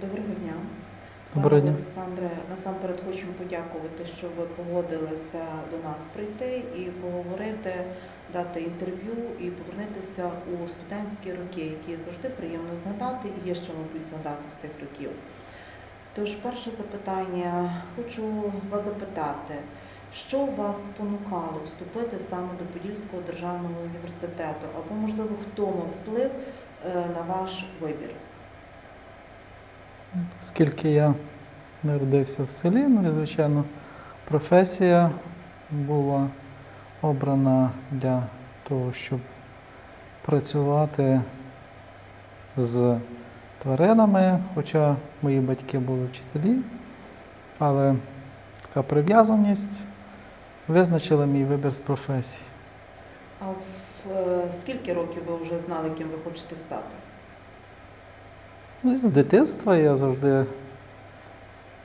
Доброго дня. Доброго дня. Олександре, насамперед хочемо подякувати, що ви погодилися до нас прийти і поговорити, дати інтерв'ю і повернутися у студентські роки, які завжди приємно згадати і є що, мабуть, згадати з тих років. Тож, перше запитання, хочу вас запитати, що вас спонукало вступити саме до Подільського державного університету, або, можливо, хто мав вплив е, на ваш вибір? Оскільки я народився в селі, ну і, звичайно, професія була обрана для того, щоб працювати з тваринами, хоча мої батьки були вчителі, але така прив'язаність визначила мій вибір з професії. А в е, скільки років ви вже знали, ким ви хочете стати? Ну, З дитинства я завжди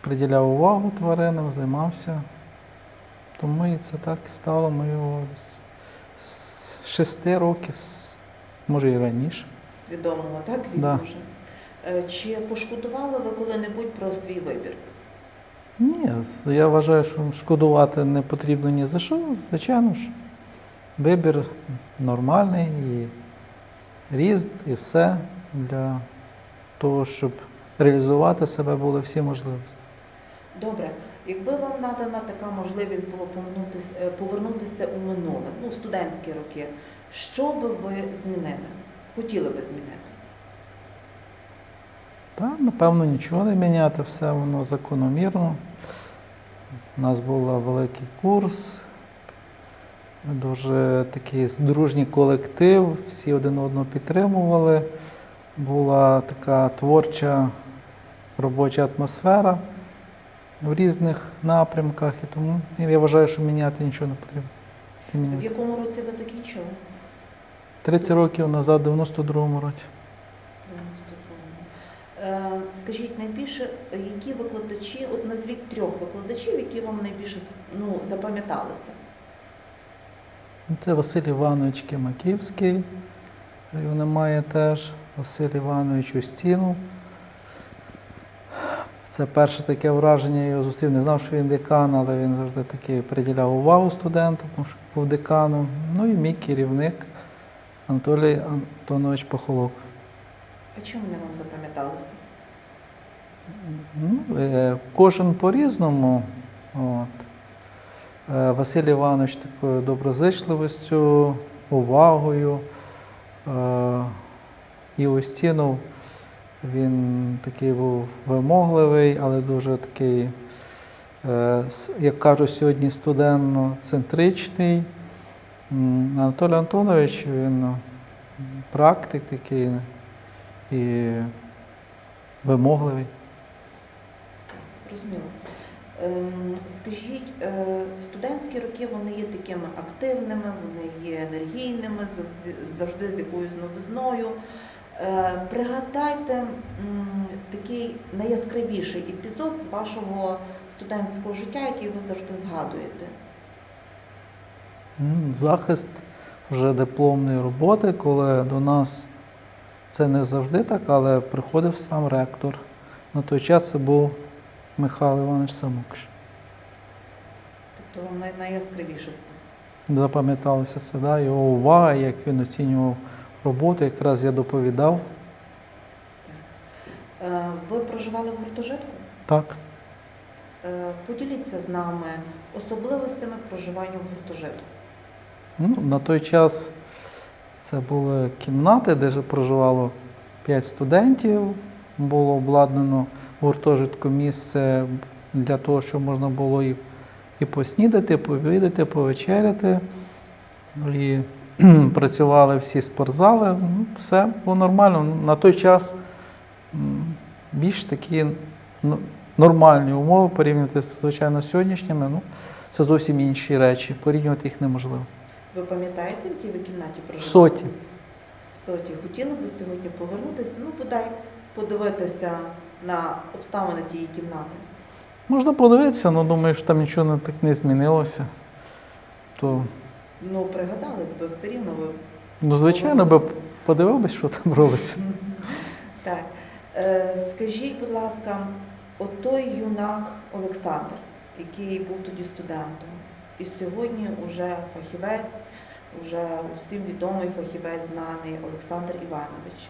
приділяв увагу тваринам, займався. Тому і це так і стало моєю десь з шести років, може і раніше. Свідомого, так, віку Да. вже? Е, Чи пошкодували ви коли-небудь про свій вибір? Ні, я вважаю, що шкодувати не потрібно ні за що. Звичайно ж, вибір нормальний і ріст, і все для того, щоб реалізувати себе були всі можливості. Добре, якби вам надана така можливість було повернутися, е, повернутися у минуле, ну, студентські роки, що би ви змінили? Хотіли би змінити? Та, напевно, нічого не міняти, все воно закономірно. У нас був великий курс, дуже такий дружній колектив, всі один одного підтримували. Була така творча робоча атмосфера в різних напрямках, і тому я вважаю, що міняти нічого не потрібно. Не В якому році ви закінчили? 30 років назад, в 92-му році. 92-му. Е, Скажіть найбільше, які викладачі, от назвіть трьох викладачів, які вам найбільше ну, запам'яталися? Це Василь Іванович Кимаківський, його немає теж. Василь Іванович Устінов. Це перше таке враження, я його зустрів. Не знав, що він декан, але він завжди таки приділяв увагу студентам, тому що був деканом. Ну і мій керівник Анатолій Антонович Пахолок. А чим вони вам запам'яталися? Ну, е, кожен по-різному. От. Е, Василь Іванович такою доброзичливістю, увагою. І Устінов, він такий був вимогливий, але дуже такий, е, як кажуть сьогодні, студентно-центричний. Анатолій Антонович, він ну, практик такий і вимогливий. Зрозуміло. Ем, Скажіть, е, студентські роки вони є такими активними, вони є енергійними, завжди з якоюсь новизною. Е, Пригадайте такий найяскравіший епізод з вашого студентського життя, який ви завжди згадуєте. Захист вже дипломної роботи, коли до нас це не завжди так, але приходив сам ректор. На той час це був Михайло Іванович Самукш. Тобто найяскравіше. Запам'яталося це, да, його увага, як він оцінював роботу. Якраз я доповідав. Е, Ви проживали в гуртожитку? Так, Е, Поділіться з нами особливостями проживання в гуртожитку. ну, на той час це були кімнати, де проживало 5 студентів. Було обладнано в гуртожитку місце для того, щоб можна було і, і поснідати, пообідати, повечеряти. І працювали всі спортзали. Ну, все було нормально. На той час більш такі ну, нормальні умови порівняти з звичайно сьогоднішніми. Ну, це зовсім інші речі. Порівнювати їх неможливо. Ви пам'ятаєте, в якій ви кімнаті В проживали? соті. В соті. Хотіли б сьогодні повернутися, ну бодай подивитися на обставини тієї кімнати. Можна подивитися, але думаю, що там нічого не- так не змінилося. То, Ну, пригадались би, все рівно ви ну, звичайно, би подивився, що там робиться. Так. Е, Скажіть, будь ласка, от той юнак Олександр, який був тоді студентом, і сьогодні вже фахівець, вже всім відомий фахівець, знаний Олександр Іванович.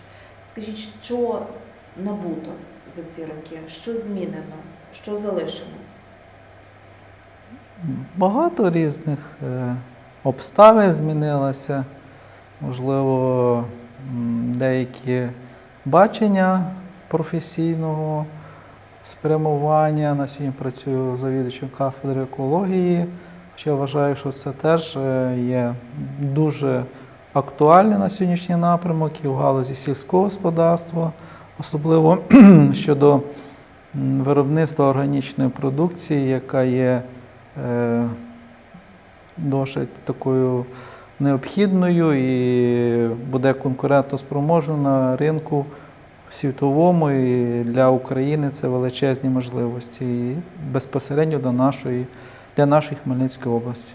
Скажіть, що набуто за ці роки? Що змінено? Що залишено? Багато різних е, обставин змінилося. Можливо, деякі бачення професійного спрямування. На сьогодні працюю завідувачем кафедри екології. Ще вважаю, що це теж е, є дуже актуальний на сьогоднішній напрямок і в галузі сільського господарства, особливо щодо виробництва органічної продукції, яка є е, досить такою необхідною і буде конкурентоспроможною на ринку світовому. І для України це величезні можливості і безпосередньо до нашої, для нашої Хмельницької області.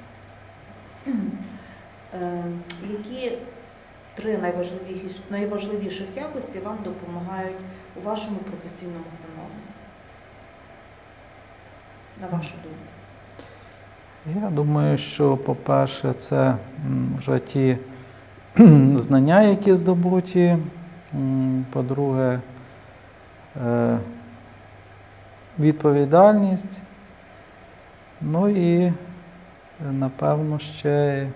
Е, Які три найважливіші, найважливіших якості вам допомагають у вашому професійному становленні? На вашу думку? Я думаю, що, по-перше, це вже ті знання, які здобуті. По-друге, е, відповідальність. Ну і, е, напевно, ще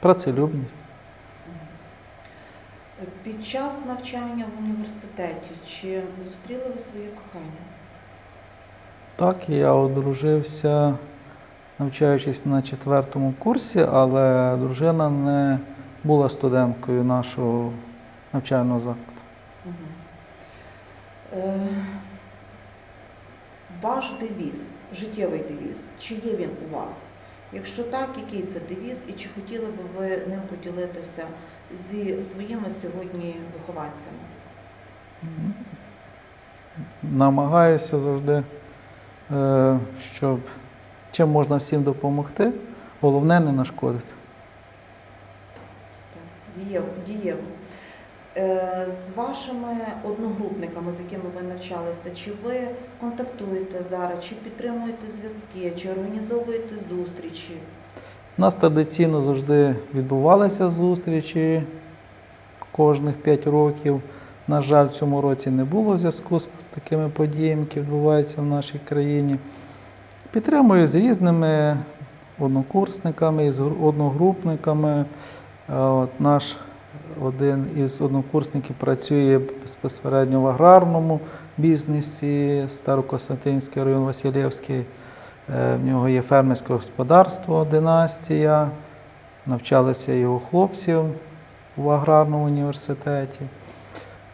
працелюбність. Під час навчання в університеті чи зустріли ви своє кохання? Так, я одружився, навчаючись на четвертому курсі, але дружина не була студенткою нашого навчального закладу. Е, Ваш девіз, життєвий девіз, чи є він у вас? Якщо так, який це девіз, і чи хотіли би ви ним поділитися зі своїми сьогодні вихованцями? Намагаюся завжди, е, щоб чим можна всім допомогти, головне не нашкодити. Так, Дієво, дієво. З вашими одногрупниками, з якими ви навчалися, чи ви контактуєте зараз, чи підтримуєте зв'язки, чи організовуєте зустрічі? У нас традиційно завжди відбувалися зустрічі кожних 5 років. На жаль, в цьому році не було зв'язку з такими подіями, які відбуваються в нашій країні. Підтримую з різними однокурсниками, з одногрупниками. Е, От наш один із однокурсників працює безпосередньо в аграрному бізнесі, Старокостянтинський район Васильєвський. Е, В нього є фермерське господарство Династія. Навчалися його хлопці в аграрному університеті.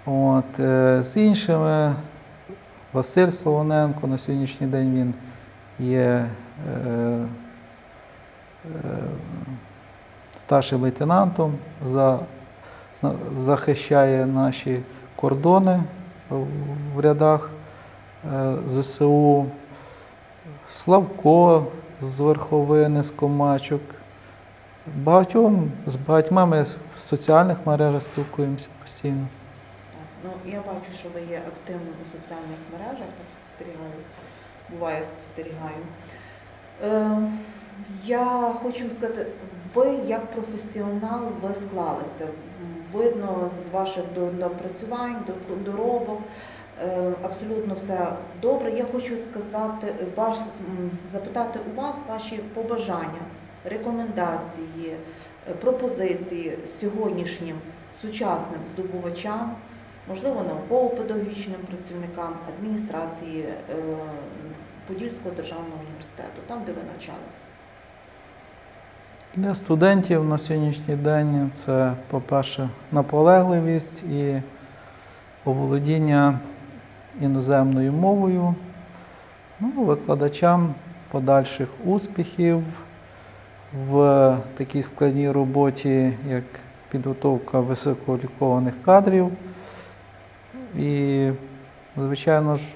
От, е, з іншими Василь Солоненко на сьогоднішній день він є е, е, старшим лейтенантом, за, захищає наші кордони в- рядах е, ЗСУ. Славко з Верховини, з Комачок. Багатьом, з багатьма ми в соціальних мережах спілкуємося постійно. Ну, я бачу, що ви є активним у соціальних мережах, так спостерігаю. Буває, спостерігаю. Е, я хочу сказати, ви як професіонал, ви склалися. Видно з ваших напрацювань, до- доробок. Е, Абсолютно все добре. Я хочу сказати, вас, запитати у вас ваші побажання, рекомендації, е, пропозиції сьогоднішнім сучасним здобувачам, можливо, науково-педагогічним працівникам адміністрації е, Подільського державного університету, там, де ви навчалися. Для студентів на сьогоднішній день це, по-перше, наполегливість і оволодіння іноземною мовою, ну, викладачам подальших успіхів в такій складній роботі, як підготовка висококваліфікованих кадрів. І, звичайно ж,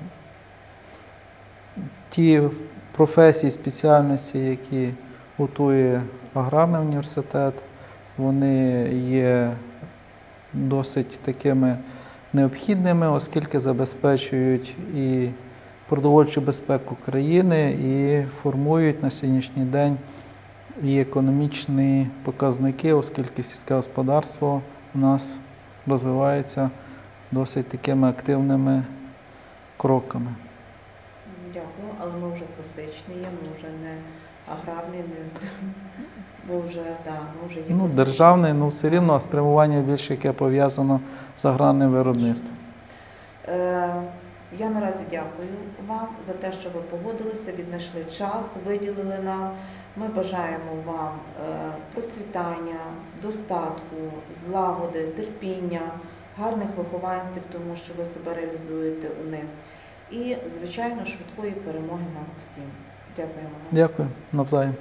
ті професії, спеціальності, які готує аграрний університет. Вони є досить такими необхідними, оскільки забезпечують і продовольчу безпеку країни, і формують на сьогоднішній день і економічні показники, оскільки сільське господарство у нас розвивається досить такими активними кроками. Дякую, але ми вже класичні ми вже не аграрний, не з- ми вже, да, ми вже є Ну, державний, ну все рівно спрямування більше, яке пов'язано з аграрним виробництвом. Е, Я наразі дякую вам за те, що ви погодилися, віднайшли час, виділили нам. Ми бажаємо вам е, процвітання, достатку, злагоди, терпіння, гарних вихованців, тому що ви себе реалізуєте у них. І, звичайно, швидкої перемоги нам усім. Дякуємо. Дякую, навзаєм.